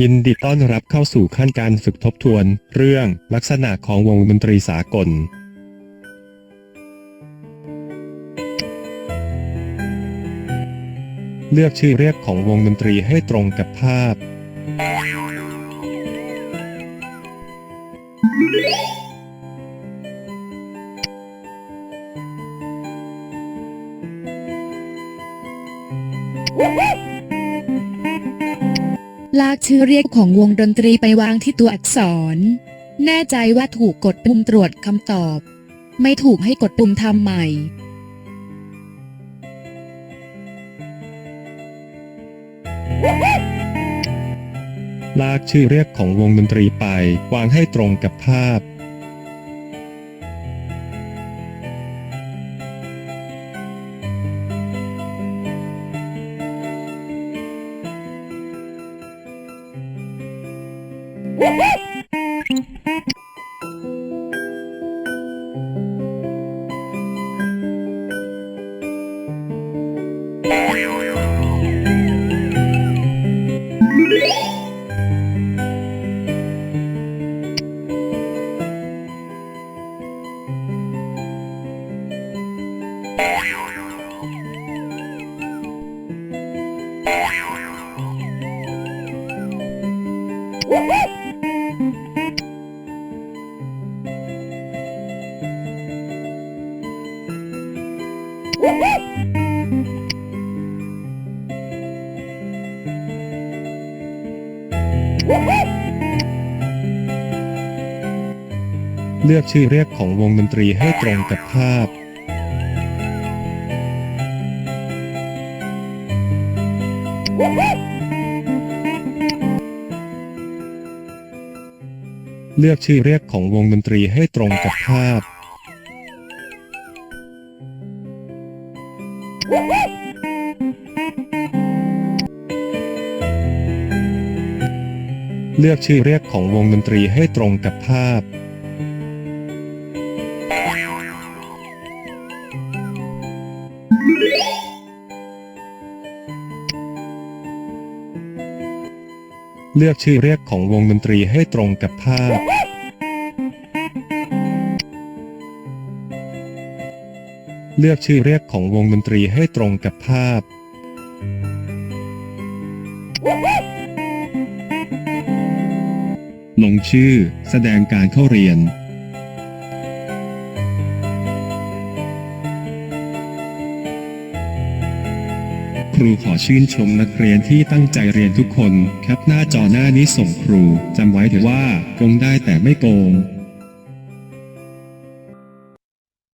ยินดีต้อนรับเข้าสู่ขั้นการฝึกทบทวน เรื่องลักษณะของวงดนตรีสากล เลือกชื่อเรียกของวงดนตรีให้ตรงกับภาพ ลากชื่อเรียกของวงดนตรีไปวางที่ตัวอักษร แน่ใจว่าถูกกดปุ่มตรวจคำตอบ ไม่ถูกให้กดปุ่มทำใหม่ ลากชื่อเรียกของวงดนตรีไปวางให้ตรงกับภาพ Woohoo! เลือกชื่อเรียกของวงดนตรีให้ตรงกับภาพ เลือกชื่อเรียกของวงดนตรีให้ตรงกับภาพ เลือกชื่อเรียกของวงดนตรีให้ตรงกับภาพ เลือกชื่อเรียกของวงดนตรีให้ตรงกับภาพ เลือกชื่อเรียกของวงดนตรีให้ตรงกับภาพ ลงชื่อแสดงการเข้าเรียน ครูขอชื่นชมนักเรียนที่ตั้งใจเรียนทุกคน แคปหน้าจอหน้านี้ส่งครูจำไว้เถอะว่าโกงได้แต่ไม่โกง